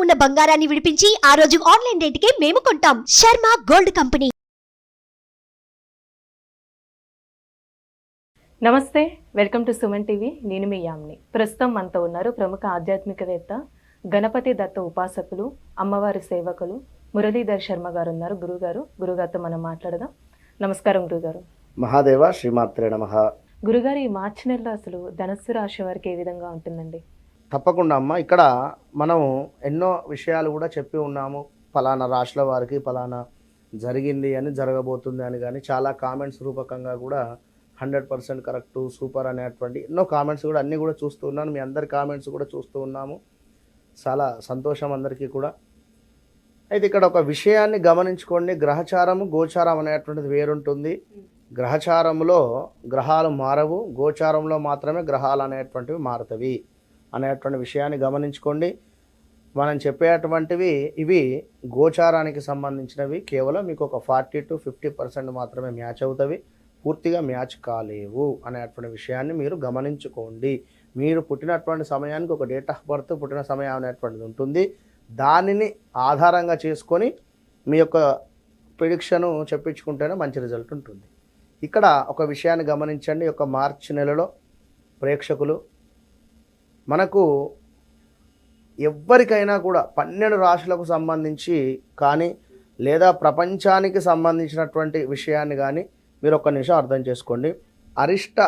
ఉన్న బంగారాన్ని విడిపించి ఆ రోజు ఆన్లైన్ రేటుకే మేము కొంటాం. Sharma gold company. నమస్తే వెల్కమ్ టు సుమన్ టీవీ. నేను మీ యామ్ని. ప్రస్తుతం మనతో ఉన్నారు ప్రముఖ ఆధ్యాత్మికవేత్త గణపతి దత్త ఉపాసకులు అమ్మవారి సేవకులు మురళీధర్ శర్మ గారు ఉన్నారు. గురుగారు గురుగారితో మనం మాట్లాడదాం. నమస్కారం గురుగారు. మహాదేవ శ్రీమాత్రే నమ. గురుగారు ఈ మార్చి నెలలో అసలు ధనస్సు రాశి వారికి ఏ విధంగా ఉంటుందండి? తప్పకుండా అమ్మ. ఇక్కడ మనం ఎన్నో విషయాలు కూడా చెప్పి ఉన్నాము. ఫలానా రాష్ట్ర వారికి ఫలానా జరిగింది అని జరగబోతుంది అని కానీ చాలా కామెంట్స్ రూపకంగా కూడా హండ్రెడ్ పర్సెంట్ కరెక్ట్ సూపర్ అనేటువంటి ఎన్నో కామెంట్స్ కూడా అన్నీ కూడా చూస్తూ ఉన్నాను. మీ అందరి కామెంట్స్ కూడా చూస్తూ ఉన్నాము. చాలా సంతోషం అందరికీ కూడా. అయితే ఇక్కడ ఒక విషయాన్ని గమనించుకోండి. గ్రహచారము గోచారం అనేటువంటిది వేరుంటుంది. గ్రహచారంలో గ్రహాలు మారవు. గోచారంలో మాత్రమే గ్రహాలు అనేటువంటివి మారుతవి. అనేటువంటి విషయాన్ని గమనించుకోండి. మనం చెప్పేటువంటివి ఇవి గోచారానికి సంబంధించినవి. కేవలం మీకు ఒక ఫార్టీ టు ఫిఫ్టీ పర్సెంట్ మాత్రమే మ్యాచ్ అవుతవి. పూర్తిగా మ్యాచ్ కాలేవు అనేటువంటి విషయాన్ని మీరు గమనించుకోండి. మీరు పుట్టినటువంటి సమయానికి ఒక డేట్ ఆఫ్ బర్త్ పుట్టిన సమయం అనేటువంటిది ఉంటుంది. దానిని ఆధారంగా చేసుకొని మీ యొక్క ప్రిడిక్షను చెప్పించుకుంటేనే మంచి రిజల్ట్ ఉంటుంది. ఇక్కడ ఒక విషయాన్ని గమనించండి. ఒక మార్చి నెలలో ప్రేక్షకులు మనకు ఎవ్వరికైనా కూడా పన్నెండు రాశులకు సంబంధించి కానీ లేదా ప్రపంచానికి సంబంధించినటువంటి విషయాన్ని కానీ మీరు ఒక్క నిమిషం అర్థం చేసుకోండి. అరిష్ట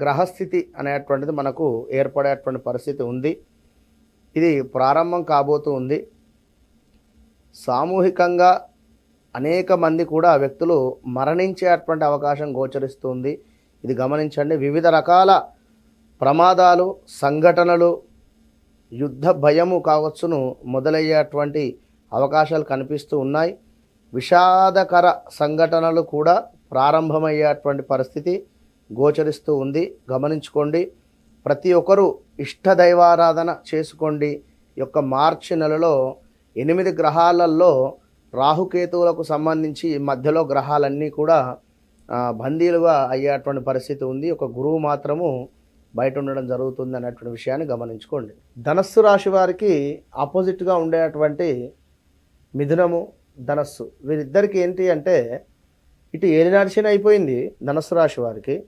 గ్రహస్థితి అనేటువంటిది మనకు ఏర్పడేటువంటి పరిస్థితి ఉంది. ఇది ప్రారంభం కాబోతూ ఉంది. సామూహికంగా అనేక మంది కూడా వ్యక్తులు మరణించేటువంటి అవకాశం గోచరిస్తుంది ఇది గమనించండి. వివిధ రకాల ప్రమాదాలు సంఘటనలు యుద్ధ భయము కావచ్చును మొదలయ్యేటువంటి అవకాశాలు కనిపిస్తూ ఉన్నాయి. విషాదకర సంఘటనలు కూడా ప్రారంభమయ్యేటువంటి పరిస్థితి గోచరిస్తూ ఉంది. గమనించుకోండి ప్రతి ఒక్కరూ ఇష్టదైవారాధన చేసుకోండి. యొక్క మార్చి నెలలో ఎనిమిది గ్రహాలలో రాహుకేతువులకు సంబంధించి మధ్యలో గ్రహాలన్నీ కూడా బందీలుగా అయ్యేటువంటి పరిస్థితి ఉంది. ఒక గురువు మాత్రము బయట ఉండడం జరుగుతుంది అనేటువంటి విషయాన్ని గమనించుకోండి. ధనస్సు రాశి వారికి ఆపోజిట్గా ఉండేటువంటి మిథునము ధనస్సు వీరిద్దరికి ఏంటి అంటే ఇటు ఏలినాటి అయిపోయింది ధనస్సు రాశి వారికి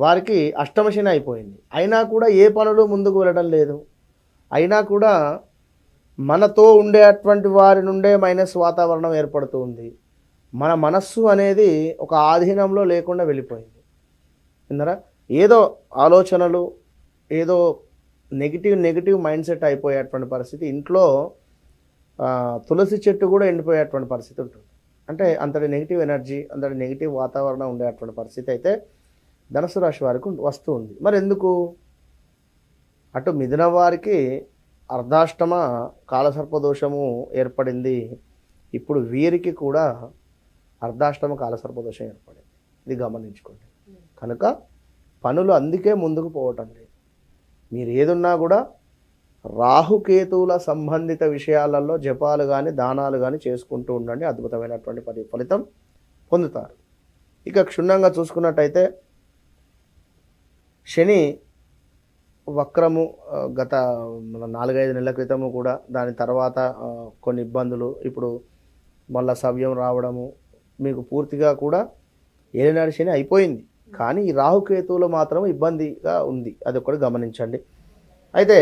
వారికి అష్టమశని అయిపోయింది. అయినా కూడా ఏ పనులు ముందుకు వెళ్ళడం లేదు. అయినా కూడా మనతో ఉండేటువంటి వారి నుండే మైనస్ వాతావరణం ఏర్పడుతూ ఉంది. మన మనస్సు అనేది ఒక ఆధీనంలో లేకుండా వెళ్ళిపోయింది. విన్నారా? ఏదో ఆలోచనలు ఏదో నెగిటివ్ నెగిటివ్ మైండ్ సెట్ అయిపోయేటువంటి పరిస్థితి. ఇంట్లో తులసి చెట్టు కూడా ఎండిపోయేటువంటి పరిస్థితి ఉంటుంది. అంటే అంతటి నెగిటివ్ ఎనర్జీ అంతటి నెగిటివ్ వాతావరణం ఉండేటువంటి పరిస్థితి అయితే ధనుసు రాశి వారికి వస్తూ ఉంది. మరి ఎందుకు? అటు మిథున వారికి అర్ధాష్టమ కాలసర్పదోషము ఏర్పడింది. ఇప్పుడు వీరికి కూడా అర్ధాష్టమ కాలసర్పదోషం ఏర్పడింది. ఇది గమనించుకోండి. కనుక పనులు అందుకే ముందుకు పోవటం లేదు. మీరు ఏదున్నా కూడా రాహుకేతువుల సంబంధిత విషయాలలో జపాలు కానీ దానాలు కానీ చేసుకుంటూ ఉండండి. అద్భుతమైనటువంటి పరి ఫలితం పొందుతారు. ఇక క్షుణ్ణంగా చూసుకున్నట్టయితే శని వక్రము గత నాలుగైదు నెలల క్రితము కూడా దాని తర్వాత కొన్ని ఇబ్బందులు ఇప్పుడు మళ్ళా సవ్యం రావడము మీకు పూర్తిగా కూడా ఏలినాడు శని అయిపోయింది. కానీ ఈ రాహుకేతువులు మాత్రం ఇబ్బందిగా ఉంది. అది ఒకటి గమనించండి. అయితే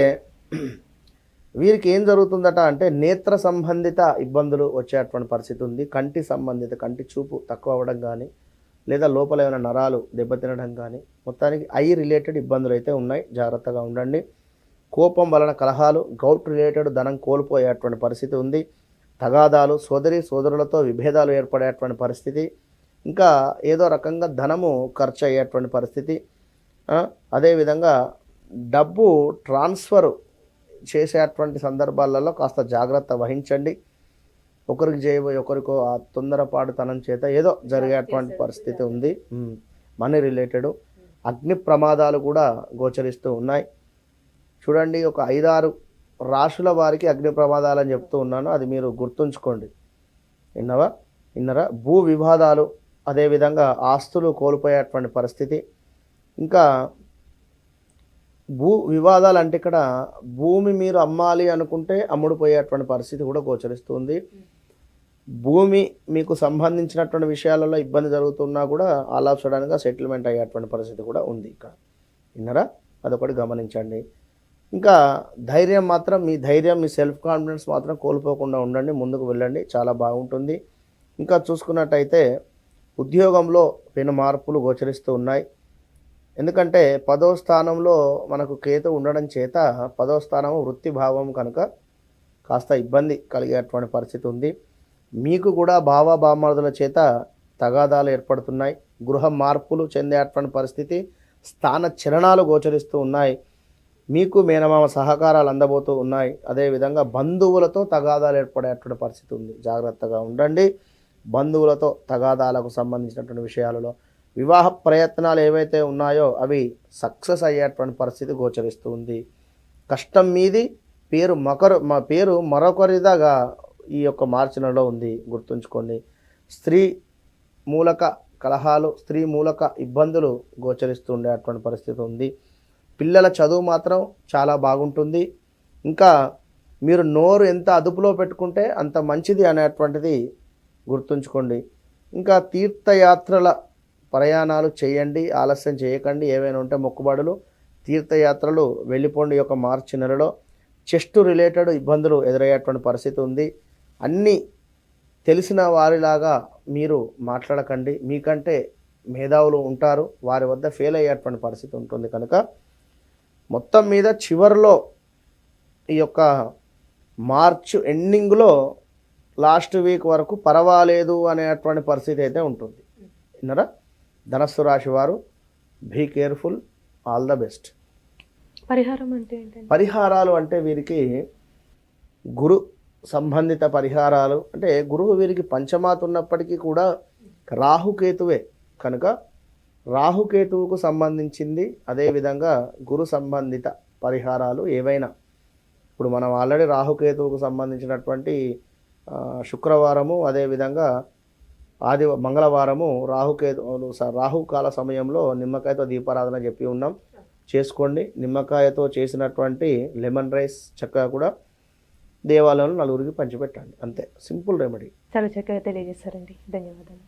వీరికి ఏం జరుగుతుందట అంటే నేత్ర సంబంధిత ఇబ్బందులు వచ్చేటువంటి పరిస్థితి ఉంది. కంటి సంబంధిత కంటి చూపు తక్కువ అవ్వడం కానీ లేదా లోపల ఏమైనా నరాలు దెబ్బతినడం కానీ మొత్తానికి ఐ రిలేటెడ్ ఇబ్బందులు అయితే ఉన్నాయి. జాగ్రత్తగా ఉండండి. కోపం వలన కలహాలు గౌట్ రిలేటెడ్ ధనం కోల్పోయేటువంటి పరిస్థితి ఉంది. తగాదాలు సోదరి సోదరులతో విభేదాలు ఏర్పడేటువంటి పరిస్థితి. ఇంకా ఏదో రకంగా ధనము ఖర్చు అయ్యేటువంటి పరిస్థితి అదేవిధంగా డబ్బు ట్రాన్స్ఫర్ చేసేటువంటి సందర్భాలలో కాస్త జాగ్రత్త వహించండి. ఒకరికి చేయబోయి ఒకరికో ఆ తొందరపాటుతనం చేత ఏదో జరిగేటువంటి పరిస్థితి ఉంది. Money related. అగ్ని ప్రమాదాలు కూడా గోచరిస్తూ ఉన్నాయి. చూడండి ఒక ఐదారు రాశుల వారికి అగ్ని ప్రమాదాలు అని చెప్తూ ఉన్నాను. అది మీరు గుర్తుంచుకోండి. విన్నవా? విన్నరా? భూ వివాదాలు అదేవిధంగా ఆస్తులు కోల్పోయేటువంటి పరిస్థితి. ఇంకా భూ వివాదాలు అంటే ఇక్కడ భూమి మీరు అమ్మాలి అనుకుంటే అమ్ముడుపోయేటువంటి పరిస్థితి కూడా గోచరిస్తుంది భూమి మీకు సంబంధించినటువంటి విషయాలలో ఇబ్బంది జరుగుతున్నా కూడా ఆల్ ఆఫ్ సడన్గా సెటిల్మెంట్ అయ్యేటువంటి పరిస్థితి కూడా ఉంది ఇక్కడ. విన్నరా? అదొకటి గమనించండి. ఇంకా ధైర్యం మాత్రం మీ ధైర్యం మీ సెల్ఫ్ కాన్ఫిడెన్స్ మాత్రం కోల్పోకుండా ఉండండి ముందుకు వెళ్ళండి చాలా బాగుంటుంది. ఇంకా చూసుకున్నట్టయితే ఉద్యోగంలో పెను మార్పులు గోచరిస్తూ ఉన్నాయి. ఎందుకంటే పదో స్థానంలో మనకు కేతు ఉండడం చేత పదో స్థానం వృత్తి భావం కనుక కాస్త ఇబ్బంది కలిగేటువంటి పరిస్థితి ఉంది. మీకు కూడా భావ బామర్దుల చేత తగాదాలు ఏర్పడుతున్నాయి. గృహ మార్పులు చెందేటువంటి పరిస్థితి స్థాన చలనాలు గోచరిస్తూ ఉన్నాయి. మీకు మేనమామ సహకారాలు అందబోతూ ఉన్నాయి. అదేవిధంగా బంధువులతో తగాదాలు ఏర్పడేటువంటి పరిస్థితి ఉంది. జాగ్రత్తగా ఉండండి. బంధువులతో తగాదాలకు సంబంధించినటువంటి విషయాలలో వివాహ ప్రయత్నాలు ఏవైతే ఉన్నాయో అవి సక్సెస్ అయ్యేటువంటి పరిస్థితి గోచరిస్తూ ఉంది. కష్టం మీది పేరు మకరు మా పేరు మరొకరిదాగా ఈ యొక్క మార్చినలో ఉంది గుర్తుంచుకోండి. స్త్రీ మూలక కలహాలు స్త్రీ మూలక ఇబ్బందులు గోచరిస్తూ ఉండేటువంటి పరిస్థితి ఉంది. పిల్లల చదువు మాత్రం చాలా బాగుంటుంది. ఇంకా మీరు నోరు ఎంత అదుపులో పెట్టుకుంటే అంత మంచిది అనేటువంటిది గుర్తుంచుకోండి. ఇంకా తీర్థయాత్రల ప్రయాణాలు చేయండి ఆలస్యం చేయకండి ఏవైనా ఉంటే మొక్కుబడులు. తీర్థయాత్రలు వెళ్ళిపోండి యొక్క మార్చి నెలలో. చెస్ట్ రిలేటెడ్ ఇబ్బందులు ఎదురయ్యేటువంటి పరిస్థితి ఉంది. అన్నీ తెలిసిన వారిలాగా మీరు మాట్లాడకండి. మీకంటే మేధావులు ఉంటారు. వారి వద్ద ఫెయిల్ అయ్యేటువంటి పరిస్థితి ఉంటుంది కనుక. మొత్తం మీద చివరిలో ఈ యొక్క మార్చ్ ఎండింగ్లో లాస్ట్ వీక్ వరకు పర్వాలేదు అనేటువంటి పరిస్థితి అయితే ఉంటుంది. విన్నారా? ధనస్సు రాశి వారు be careful all the best పరిహారం అంటే పరిహారాలు అంటే వీరికి గురు సంబంధిత పరిహారాలు అంటే గురువు వీరికి పంచమాత ఉన్నప్పటికీ కూడా రాహుకేతువే. కనుక రాహుకేతువుకు సంబంధించింది అదేవిధంగా గురు సంబంధిత పరిహారాలు ఏవైనా. ఇప్పుడు మనం ఆల్రెడీ రాహుకేతువుకు సంబంధించినటువంటి శుక్రవారము అదేవిధంగా ఆది మంగళవారము రాహుకేతు రాహుకాల సమయంలో నిమ్మకాయతో దీపారాధన చెప్పి ఉన్నాం. చేసుకోండి. నిమ్మకాయతో చేసినటువంటి లెమన్ రైస్ చక్కగా కూడా దేవాలయంలో నలుగురికి పంచిపెట్టండి. అంతే. Simple remedy. చాలా చక్కగా తెలియజేశారండి. ధన్యవాదాలు.